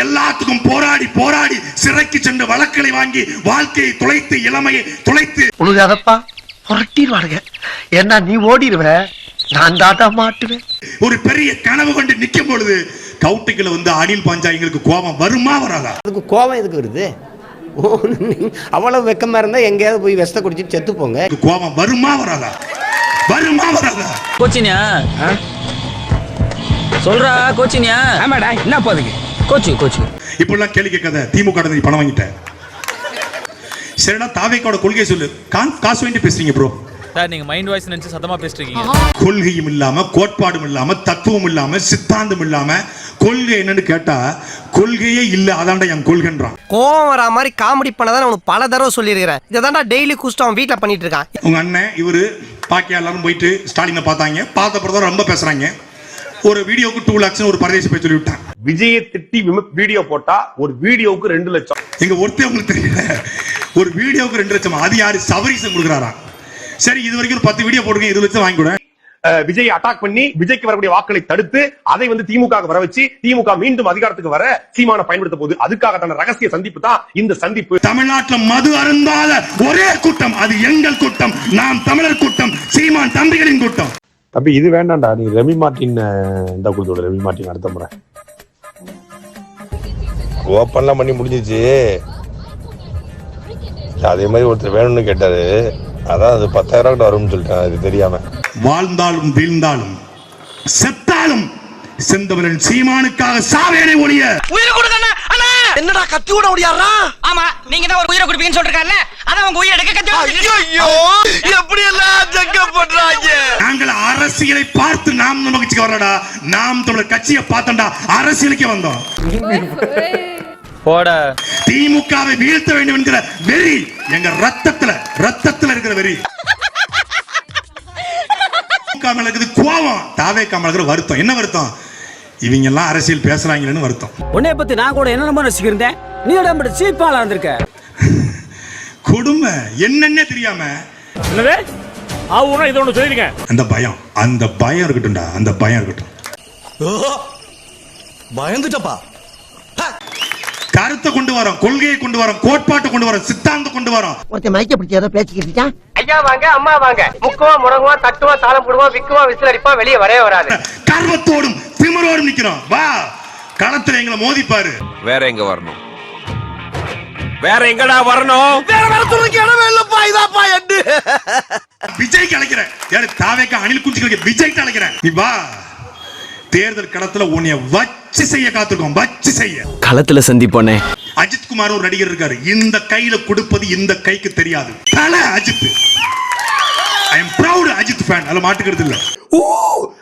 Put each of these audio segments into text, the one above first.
எல்லாத்துக்கும் போராடி போராடி சிறைக்கு சென்று வழக்குகளை வாங்கி வாழ்க்கையை தொலைத்து இளமையை தொலைத்து உழுகாதப்பா புரட்டிடுவாருங்க ஏன்னா நீ ஓடிடுவ நான் தாத்தா மாட்டுவேன். ஒரு பெரிய கனவு கொண்டு நிக்கும் பொழுது கவுட்டுகளை வந்து அணில் பாஞ்சா எங்களுக்கு கோபம் வருமா வராதா? அதுக்கு கோபம் எதுக்கு வருது? ஓ, அவ்வளவு வெக்கமா இருந்தா எங்கேயாவது போய் விஷத்தை குடிச்சிட்டு செத்து போங்க. கோபம் வருமா வராதா? வருமா வராதா? கோச்சினியா? சொல்றா கோச்சினியா? ஆமாடா என்ன போதுங்க கோச்சு கோச்சு. இப்படிலாம் கேள்வி கேட்காத திமுக நீ பணம் வாங்கிட்ட. சரிடா தாவேக்கோட கொள்கை சொல்லு. காசு வாங்கிட்டு பேசுறீங்க ப்ரோ சார் நீங்க மைண்ட் வாய்ஸ் நினைச்சு சத்தமா பேசிட்டு இருக்கீங்க. கொள்கையும் இல்லாம கோட்பாடும் இல்லாம தத்துவம் இல்லாம சித்தாந்தம் இல்லாம கொள்கை என்னன்னு கேட்டா கொள்கையே இல்ல அதான்டா என் கொள்கைன்றான். கோவம் வரா மாதிரி காமெடி பண்ணதான் உனக்கு பல தடவை சொல்லியிருக்கிறேன். இதை தான்டா டெய்லி குஸ்டம் அவன் வீட்டில் பண்ணிட்டு இருக்கான். உங்க அண்ணன் இவரு பாக்கியா எல்லாரும் போயிட்டு ஸ்டாலினை பார்த்தாங்க. பார்த்த பிறகு ரொம்ப பேசுறாங்க. ஒரு வீடியோக்கு டூ லேக்ஸ் ஒரு பரதேசி போய் சொல்லி விட்டான் விஜயை திட்டி வீடியோ போட்டா ஒரு வீடியோவுக்கு ரெண்டு லட்சம். எங்க ஒருத்தர் உங்களுக்கு தெரியல. ஒரு வீடியோவுக்கு ரெண்டு லட்சம்? அது யாரு? சபரிசன் கொடுக்குறாராம் சரி இது வரைக்கும் ஒரு பத்து வீடியோ போடுங்க இருபது லட்சம் வாங்கி விஜயை அட்டாக் பண்ணி விஜய்க்கு வரக்கூடிய வாக்களை தடுத்து அதை வந்து திமுக வர வச்சு திமுக மீண்டும் அதிகாரத்துக்கு வர சீமான பயன்படுத்த போகுது. அதுக்காகத்தான ரகசிய சந்திப்பு தான் இந்த சந்திப்பு. தமிழ்நாட்டுல மது அருந்தாத ஒரே கூட்டம் அது எங்கள் கூட்டம் நாம் தமிழர் கூட்டம் சீமான் தம்பிகளின் கூட்டம். தம்பி இது வேண்டாம்டா. நீ ரெமி மார்ட்டின் இந்த கொடுத்து ரெமி மார்ட்டின் அடுத்த முறை. ஓப்பன்லாம் பண்ணி முடிஞ்சிச்சு. அதே மாதிரி ஒருத்தர் வேணும்னு கேட்டாரு. அதான் அது பத்தாயிரம் ரூபாய் வரும்னு சொல்லிட்டேன் அது தெரியாம. வாழ்ந்தாலும் வீழ்ந்தாலும் செத்தாலும் செந்தமிழன் சீமானுக்காக சாவேனை ஒழிய. உயிர் கொடுக்கண்ணா அண்ணா என்னடா கத்தி விட முடியாரா ஆமா நீங்க தான் ஒரு உயிரை கொடுப்பீங்கன்னு சொல்லிருக்காருல்ல? அதான் உங்க உயிர் எடுக்க கத்தி ஐயோ எப்படி எல்லாம் ஜக்க பண்றாங்க நாங்கள் அரசியலை பார்த்து நாம் நம்ம கட்சிக்கு வரலடா. நாம் தமிழர் கட்சியை பார்த்தோம்டா. அரசியலுக்கே வந்தோம். போட. திமுகவை வீழ்த்த வேண்டும் என்கிற வெறி எங்க ரத்தத்துல ரத்தத்துல இருக்கிற வெறி. திமுக மேல இருக்குது கோவம் தாவே இருக்கிற வருத்தம். என்ன வருத்தம்? இவங்க எல்லாம் அரசியல் பேசுறாங்களேன்னு வருத்தம். உன்னைய பத்தி நான் கூட என்ன நம்ப ரசிக்கிறேன் நீ உடம்பு சீப்பாளா இருந்திருக்க. கொடுமை என்னன்னே தெரியாம. என்னது? ஆவுனா இதை ஒண்ணு சொல்லிருங்க அந்த பயம் அந்த பயம் இருக்கட்டும்டா அந்த பயம் இருக்கட்டும். பயந்துட்டப்பா. கருத்தை கொண்டு வரோம் கொள்கையை கொண்டு வரோம் கோட்பாட்டை கொண்டு வரோம் சித்தாந்தம் கொண்டு வரோம். ஒருத்தன் மயக்க பிடிச்சி ஏதோ பேச்சுக்கிட்டு ஐயா வாங்க அம்மா வாங்க. முக்குவா முடங்குவா தட்டுவா தாளம் போடுவா விக்குவா விசில் அடிப்பா வெளியே வரவே வராது. கர்வத்தோடும் திமிரோடும் நிக்கிறோம். வா களத்துல எங்களை மோதிப்பாரு. வேற எங்க வரணும்? வேற எங்கடா வரணும்? வேற வேற துணைக்கு இடமே இல்லப்பா இதாப்பா எட்டு. விஜய்க்கு அழைக்கிறேன் யாரு தாவேக்க அணில் குஞ்சுகளுக்கு விஜய்க்கு அழைக்கிறேன். நீ வா. தேர்தல் களத்துல உன்னைய வச்சு செய்ய காத்திருக்கோம் வச்சு செய்ய. களத்துல சந்திப்போனே. அஜித் குமார் ஒரு நடிகர் இருக்காரு. இந்த கையில கொடுப்பது இந்த கைக்கு தெரியாது. தல Ajith. I am proud Ajith fan அதுல மாட்டுக்கிறது இல்ல. ஊ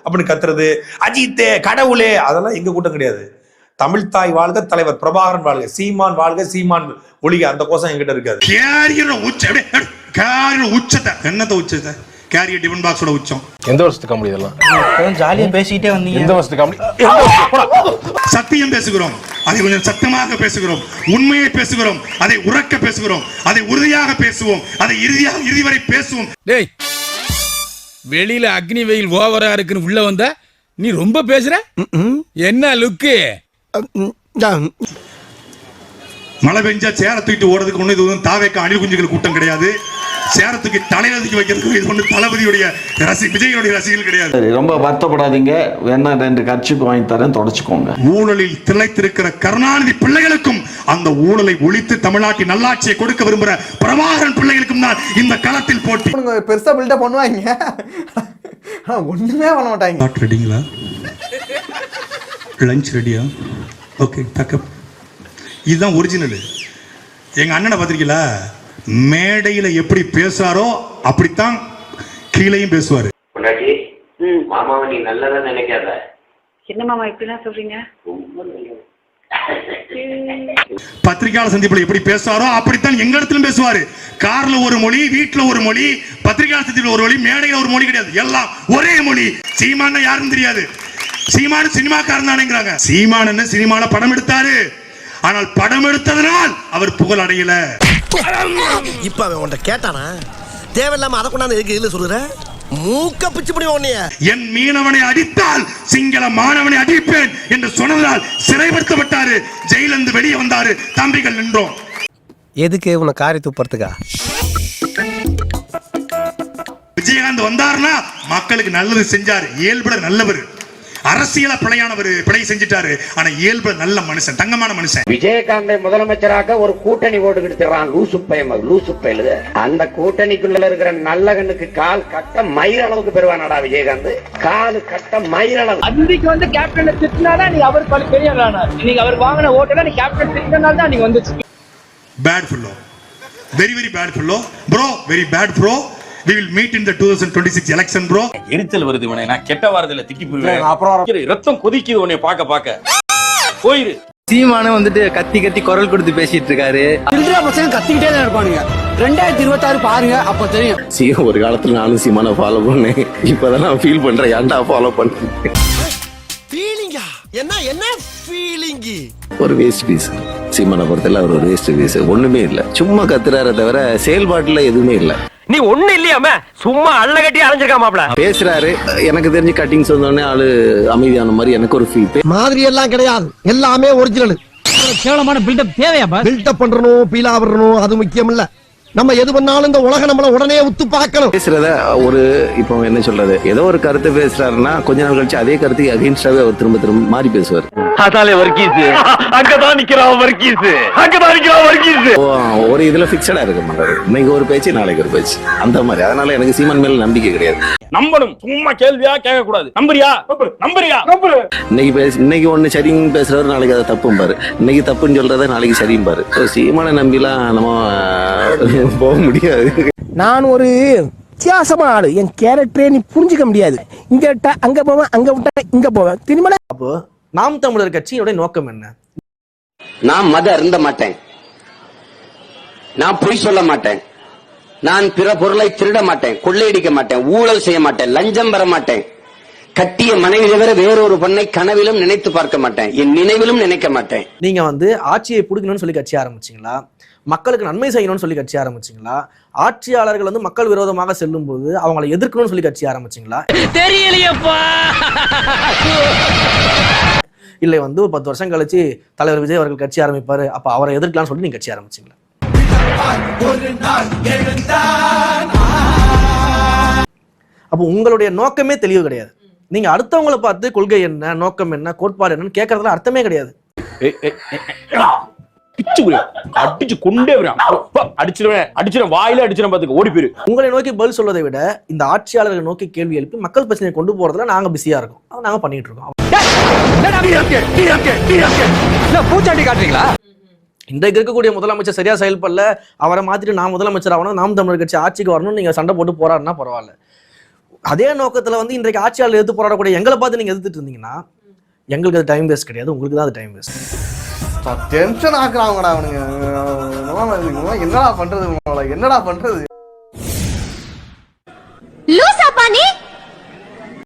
அப்படின்னு கத்துறது. அஜித்தே கடவுளே. அதெல்லாம் எங்க கூட்டம் கிடையாது. தமிழ் தாய் வாழ்க தலைவர் பிரபாகரன் வாழ்க சீமான் வாழ்க சீமான் ஒளிக. அந்த கோஷம் எங்கிட்ட இருக்காது. கேரியர் உச்ச கேரியர் உச்சத்தை. என்னத்த உச்சத்தை? கேரியர் டிபன் பாக்ஸோட உச்சம். எந்த வருஷத்துக்கு கம்பெனி இதெல்லாம்? ஜாலியா பேசிக்கிட்டே வந்தீங்க. எந்த வருஷத்துக்கு கம்பெனி சத்தியம் பேசுகிறோம். அதை கொஞ்சம் சத்தமாக பேசுகிறோம். உண்மையை பேசுகிறோம். அதை உறக்க பேசுகிறோம். அதை உறுதியாக பேசுவோம். அதை இறுதியாக இறுதி வரை பேசுவோம். டேய் வெளியில அக்னி வெயில் ஓவரா இருக்குன்னு உள்ள வந்த நீ ரொம்ப பேசுற? என்ன லுக்கு? மழை பெஞ்சா சேர தூக்கிட்டு ஓடுறதுக்கு ஒண்ணு இது ஒன்றும் தாவேக்க அணில் குஞ்சுகள் கூட்டம் கிடையாது. சேரத்துக்கு தலைவதிக்கு வைக்கிறதுக்கு இது ஒண்ணு தளபதியுடைய ரசி விஜயனுடைய ரசிகர்கள் கிடையாது. ரொம்ப வருத்தப்படாதீங்க. வேணா ரெண்டு கட்சிப்பு வாங்கி தரேன் தொடச்சுக்கோங்க. ஊழலில் திளைத்திருக்கிற கருணாநிதி பிள்ளைகளுக்கும் அந்த ஊழலை ஒழித்து தமிழ்நாட்டின் நல்லாட்சியை கொடுக்க விரும்புகிற பிரபாகரன் பிள்ளைகளுக்கும் தான் இந்த களத்தில் போட்டி. பெருசா பில்டப் பண்ணுவாங்க ஒண்ணுமே பண்ண மாட்டாங்க. லஞ்ச் ரெடியா ஓகே பேக்கப் இதுதான் ஒரிஜினல் எங்க அண்ணனை பார்த்திருக்கீங்களா? மேடையில எப்படி பேசுறாரோ அப்படித்தான் கீழையும் பேசுவாரு. மாமாவை நீ நல்லதா நினைக்காத. என்ன மாமா இப்படிலாம் சொல்றீங்க? பத்திரிகையாளர் சந்திப்புல எப்படி பேசுவாரோ அப்படித்தான் எங்க இடத்திலும் பேசுவாரு. கார்ல ஒரு மொழி வீட்டுல ஒரு மொழி பத்திரிகையாளர் சந்திப்புல ஒரு மொழி மேடையில ஒரு மொழி கிடையாது. எல்லாம் ஒரே மொழி. சீமான் யாருன்னு தெரியாது. சீமான் சினிமாக்காரன் தானேங்கிறாங்க சீமான் என்ன சினிமால படம் எடுத்தாரு? ஆனால் படம் எடுத்ததனால் அவர் புகழ் அடையல. இப்ப அவன் உன்ட்ட கேட்டானா? தேவையில்லாம அதை கொண்டாந்து எதுக்கு இதுல சொல்லுற? மூக்க பிச்சு முடி உன்னைய. என் மீனவனை அடித்தால் சிங்கள மாணவனை அடிப்பேன் என்று சொன்னதால் சிறைப்படுத்தப்பட்டாரு. ஜெயிலிருந்து வெளியே வந்தாரு. தம்பிகள் நின்றோம். எதுக்கு உன்னை காரி துப்புறதுக்கா? விஜயகாந்த் வந்தாருன்னா மக்களுக்கு நல்லது செஞ்சாரு. இயல்புல நல்லவர். அரசியல பிழையானவர் பிழை செஞ்சிட்டாரு. ஆனா இயல்புல நல்ல மனுஷன் தங்கமான மனுஷன். விஜயகாந்தை முதலமைச்சராக ஒரு கூட்டணி ஓட்டுக்கிட்டு லூசு பயம் லூசு பயலுது அந்த கூட்டணிக்குள்ள இருக்கிற நல்ல கண்ணுக்கு கால் கட்ட மயிர் அளவுக்கு பெறுவானடா விஜயகாந்த். கால் கட்ட மயிர் அளவு. அன்றைக்கு வந்து கேப்டன் திட்டினாதான் நீ அவர் பல பெரிய இன்னைக்கு அவர் வாங்கின ஓட்டுனா நீ கேப்டன் திட்டினால தான் நீங்க வந்துச்சு. Bad fellow very very bad fellow bro very bad bro we will meet in the 2026 election bro. எரிச்சல் வருது உனே நான் கெட்ட வாரத்துல திக்கி போயிருவேன் அப்புறம் ரத்தம் கொதிக்குது உன்னை பாக்க பாக்க போயிரு. சீமானு வந்துட்டு கத்தி கத்தி குரல் கொடுத்து பேசிட்டு இருக்காரு. திருடா பசங்க கத்திக்கிட்டே தான் இருப்பானுங்க. ரெண்டாயிரத்தி இருபத்தாறு பாருங்க அப்ப தெரியும். சி ஒரு காலத்துல நானும் சீமான ஃபாலோ பண்ணேன். இப்பதான் நான் ஃபீல் பண்றேன். ஏன்டா ஃபாலோ பண்ணேன்? ஃபீலிங்கா என்ன என்ன ஃபீலிங்கி ஒரு வேஸ்ட் பீஸ் சீமான பொறுத்தல அவர் ஒரு வேஸ்ட் பீஸ் ஒண்ணுமே இல்ல. சும்மா கத்துறாரே தவிர செயல்பாட்டுல எதுவுமே இல்ல. நீ ஒண்ணு இல்லையாம சும்மா அள்ள கட்டி அரைஞ்சிருக்கா மாப்ள பேசுறாரு. எனக்கு தெரிஞ்சு கட்டிங்ஸ் வந்தோடனே ஆளு அமைதியான மாதிரி எனக்கு ஒரு ஃபீல் மாதிரி எல்லாம் கிடையாது. எல்லாமே ஒரிஜினல் கேவலமான பில்டப் தேவையா பில்டப் பண்றணும் பீலா விடணும் அது முக்கியம் இல்ல நம்ம எது பண்ணாலும் இந்த உலகம் நம்மள உடனே உத்து பார்க்கணும். பேசுறத ஒரு இப்போ என்ன சொல்றது? ஏதோ ஒரு கருத்து பேசுறாருன்னா கொஞ்ச நாள் கழிச்சு அதே கருத்துக்கு அகைன்ஸ்டாவே அவர் திரும்ப திரும்ப மாறி பேசுவார். அதாலே வர்க்கீஸ் அங்கதான் நிக்கிறான் வர்க்கீஸ் அங்கதான் நிக்கிறான் வர்க்கீஸ் ஒரு இதுல பிக்சடா இருக்க மாட்டாரு இன்னைக்கு ஒரு பேச்சு நாளைக்கு ஒரு பேச்சு. அந்த மாதிரி. அதனால எனக்கு சீமான் மேல நம்பிக்கை கிடையாது. நம்பணும். சும்மா கேள்வியா கேட்க கூடாது நம்புறியா நம்புறியா? நம்புற இன்னைக்கு பேச இன்னைக்கு ஒண்ணு சரின்னு பேசுறவர் நாளைக்கு அதை தப்பும்பாரு இன்னைக்கு தப்புன்னு சொல்றத நாளைக்கு சரிம்பாரு So, சீமானை நம்பிலாம் நம்ம போக முடியாது. நான் ஒரு வித்தியாசமான ஆளு. என் கேரக்டரே நீ புரிஞ்சுக்க முடியாது. இங்க விட்டா அங்க போவேன் அங்க விட்டா இங்க போவேன். திரும்ப அப்போ நாம் தமிழர் கட்சியோட நோக்கம் என்ன? நான் மத அருந்த மாட்டேன். நான் பொய் சொல்ல மாட்டேன். நான் பிற பொருளை திருட மாட்டேன் கொள்ளையடிக்க மாட்டேன் ஊழல் செய்ய மாட்டேன் லஞ்சம் பெற மாட்டேன். கட்டிய மனைவி தவிர வேறொரு பெண்ணை கனவிலும் நினைத்து பார்க்க மாட்டேன் என் நினைவிலும் நினைக்க மாட்டேன். நீங்க வந்து ஆட்சியை பிடிக்கணும்னு சொல்லி கட்சி ஆரம்பிச்சீங்களா? மக்களுக்கு நன்மை செய்யணும்னு சொல்லி கட்சி ஆரம்பிச்சீங்களா? ஆட்சியாளர்கள் வந்து மக்கள் விரோதமாக செல்லும் போது அவங்களை எதிர்க்கணும்னு சொல்லி கட்சி ஆரம்பிச்சீங்களா? தெரியலையப்பா. இல்லை வந்து ஒரு பத்து வருஷம் கழிச்சு தலைவர் விஜய் அவர்கள் கட்சி ஆரம்பிப்பாரு அப்ப அவரை எதிர்க்கலாம்னு சொல்லி நீங்க கட்சி ஆரம்பிச்சீங்களா? அப்போ உங்களுடைய நோக்கமே தெளிவு கிடையாது. நீங்க அடுத்தவங்களை பார்த்து கொள்கை என்ன நோக்கம் என்ன கோட்பாடு என்னன்னு கேட்கறதுல அர்த்தமே கிடையாது. அடிச்சு கொண்டே அடிச்சிருவேன் அடிச்சிருவேன் வாயில அடிச்சிருவேன் பாத்துக்க ஓடி போயிரு. உங்களை நோக்கி பதில் சொல்வதை விட இந்த ஆட்சியாளர்களை நோக்கி கேள்வி எழுப்பி மக்கள் பிரச்சனையை கொண்டு போறதுல நாங்க பிஸியா இருக்கோம். அதை நாங்க பண்ணிட்டு இருக்கோம். பூச்சாண்டி காட்டுறீங்களா? இன்றைக்கு இருக்கக்கூடிய முதலமைச்சர் சரியா செயல்படல. அவரை மாத்திட்டு நான் முதலமைச்சர் ஆகணும் நாம் தமிழர் கட்சி ஆட்சிக்கு வரணும்னு நீங்க சண்டை போட்டு போறாருன்னா பரவாயில்ல. அதே நோக்கத்தில் வந்து இன்றைக்கு ஆட்சியாளர் எதிர்த்து போராடக்கூடிய எங்களை பார்த்து நீங்கள் எதிர்த்துட்டு இருந்தீங்கன்னா எங்களுக்கு அது டைம் வேஸ்ட் கிடையாது உங்களுக்கு தான் அது டைம் வேஸ்ட் டென்ஷன் ஆக்குறாங்கடா அவனுங்க. என்னடா பண்றது என்னடா பண்றது?